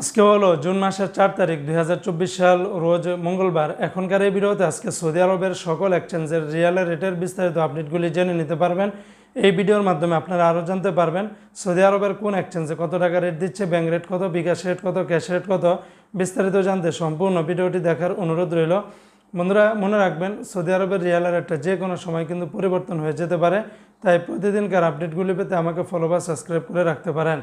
আজকে হলো জুন মাসের চার তারিখ দুই হাজার চব্বিশ সাল, রোজ মঙ্গলবার। এখনকার এই ভিডিওতে আজকে সৌদি আরবের সকল এক্সচেঞ্জের রিয়ালের রেটের বিস্তারিত আপডেটগুলি জেনে নিতে পারবেন। এই ভিডিওর মাধ্যমে আপনারা আরও জানতে পারবেন সৌদি আরবের কোন এক্সচেঞ্জে কত টাকা রেট দিচ্ছে ব্যাঙ্ক রেট কত, বিকাশ রেট কত ক্যাশ রেট কত, বিস্তারিত জানতে সম্পূর্ণ ভিডিওটি দেখার অনুরোধ রইল। বন্ধুরা, মনে রাখবেন, সৌদি আরবের রিয়ালের একটা যে কোনো সময় কিন্তু পরিবর্তন হয়ে যেতে পারে, তাই প্রতিদিনকার আপডেটগুলি পেতে আমাকে ফলো বা সাবস্ক্রাইব করে রাখতে পারেন।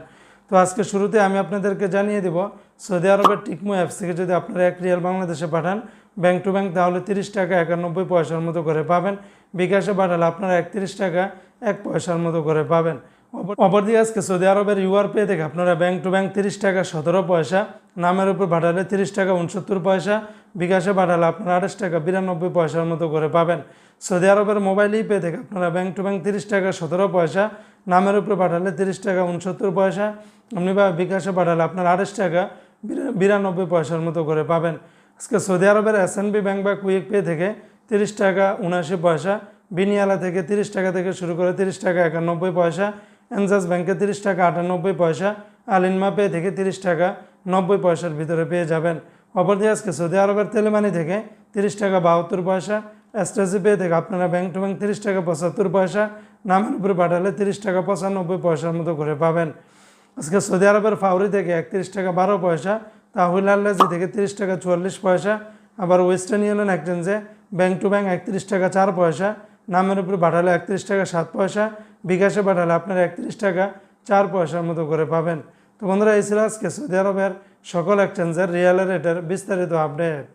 তো আজকে শুরুতে আমি আপনাদেরকে জানিয়ে দেব, সৌদি আরবের টিকমো অ্যাপস থেকে যদি আপনারা এক রিয়াল বাংলাদেশে পাঠান, ব্যাংক টু ব্যাংক তাহলে তিরিশ টাকা একানব্বই পয়সার মতো করে পাবেন। বিকাশে পাঠালে আপনারা একত্রিশ টাকা এক পয়সার মতো করে পাবেন। অপর- অপরদিকে আজকে সৌদি আরবের ইউআর পে থেকে আপনারা ব্যাংক টু ব্যাংক তিরিশ টাকা সতেরো পয়সা, নামের উপর পাঠালে তিরিশ টাকা উনসত্তর পয়সা, বিকাশে পাঠালে আপনারা আঠাশ টাকা বিরানব্বই পয়সার মতো করে পাবেন। সৌদি আরবের মোবাইল ই পে থেকে আপনারা ব্যাংক টু ব্যাংক তিরিশ টাকা সতেরো পয়সা, নামের উপরে পাঠালে তিরিশ টাকা উনসত্তর পয়সা এমনি বা বিকাশে পাঠালে আপনার আড়াইশ টাকা বিরানব্বই পয়সার মতো করে পাবেন। আজকে সৌদি আরবের এস ব্যাংক বা কুইক পে থেকে তিরিশ টাকা উনআশি পয়সা, বিনিয়ালা থেকে তিরিশ টাকা থেকে শুরু করে তিরিশ টাকা একানব্বই পয়সা, এনজাস ব্যাংকে তিরিশ টাকা আটানব্বই পয়সা, আলিনমা পে থেকে তিরিশ টাকা নব্বই পয়সার ভিতরে পেয়ে যাবেন। অপরদিকে আজকে সৌদি আরবের তেলেমানি থেকে তিরিশ টাকা বাহাত্তর পয়সা এসটিসি পে থেকে আপনারা ব্যাংক টু ব্যাংক তিরিশ টাকা পঁচাত্তর পয়সা, নামের উপরে পাঠালে তিরিশ টাকা পঁচানব্বই পয়সার মতো করে পাবেন। আজকে সৌদি আরবের ফাউরি থেকে একত্রিশ টাকা বারো পয়সা তাহুল আল্লাজি থেকে তিরিশ টাকা চুয়াল্লিশ পয়সা, আবার ওয়েস্টার্ন ইউনিয়ন এক্সচেঞ্জে ব্যাংক টু ব্যাংক একত্রিশ টাকা চার পয়সা, নামের উপরে পাঠালে একত্রিশ টাকা সাত পয়সা, বিকাশে পাঠালে আপনার একত্রিশ টাকা চার পয়সার মতো করে পাবেন। তো বন্ধুরা, এই ছিল আজকে সৌদি আরবের সকল এক্সচেঞ্জের রিয়াল রেটের বিস্তারিত আপডেট